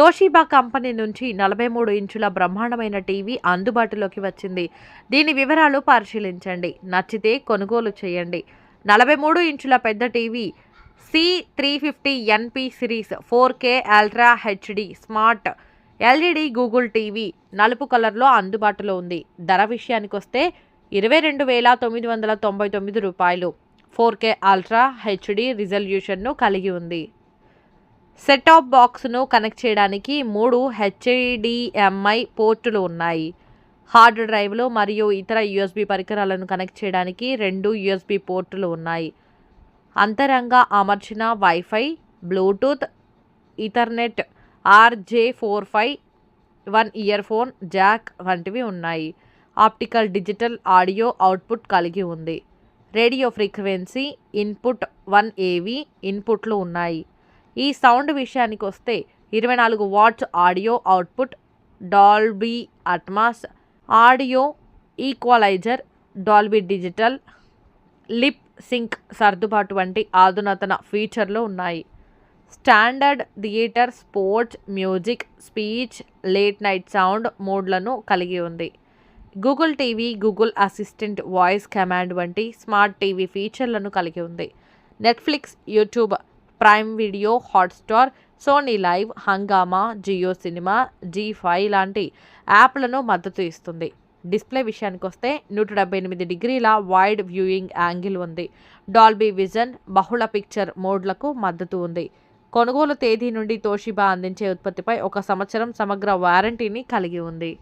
Toshiba company నుంచి నలభై మూడు ఇంచుల బ్రహ్మాండమైన టీవీ అందుబాటులోకి వచ్చింది. దీని వివరాలు పరిశీలించండి. నచ్చితే కొనుగోలు చేయండి. నలభై మూడు ఇంచుల పెద్ద TV C three fifty NP series four K ultra HD smart LED Google TV నలుపు కలర్లో అందుబాటులో ఉంది. ధర విషయానికి వస్తే ఇరవై రెండు వేల తొమ్మిది వందల తొంభై తొమ్మిది రూపాయలు. ఫోర్ కే అల్ట్రా హెచ్డి రిజల్యూషన్ను కలిగి ఉంది. సెట్ టాప్ బాక్స్ను కనెక్ట్ చేయడానికి మూడు హెచ్ఐడిఎంఐ పోర్టులు ఉన్నాయి. హార్డ్ డ్రైవ్లు మరియు ఇతర యూఎస్బి పరికరాలను కనెక్ట్ చేయడానికి రెండు యూఎస్బి పోర్టులు ఉన్నాయి. అంతరంగా అమర్చిన wifi Bluetooth ethernet RJ four five one earphone jack వంటివి ఉన్నాయి. ఆప్టికల్ డిజిటల్ ఆడియో అవుట్పుట్ కలిగి ఉంది. రేడియో ఫ్రీక్వెన్సీ ఇన్పుట్ వన్ ఏవి ఇన్పుట్లు ఉన్నాయి. ఈ సౌండ్ విషయానికి వస్తే ఇరవై నాలుగు watts audio output Dolby Atmos audio equalizer Dolby digital lip sync సర్దుబాటు వంటి ఆధునాతన ఫీచర్లు ఉన్నాయి. Standard theatre sports music speech late night sound మోడ్లను కలిగి ఉంది. Google TV Google Assistant voice command smart smart TV ఫీచర్లను కలిగి ఉంది. Netflix YouTube Prime Video Hotstar Sony Liv Hungama Jio Cinema G five లాంటి యాప్లను మద్దతు ఇస్తుంది. డిస్ప్లే విషయానికి వస్తే నూట డెబ్బై ఎనిమిది డిగ్రీల వైడ్ వ్యూయింగ్ యాంగిల్ ఉంది. డాల్బీ విజన్ బహుళ పిక్చర్ మోడ్లకు మద్దతు ఉంది. కొనుగోలు తేదీ నుండి తోషిబా అందించే ఉత్పత్తిపై ఒక సంవత్సరం సమగ్ర వారంటీని కలిగి ఉంది.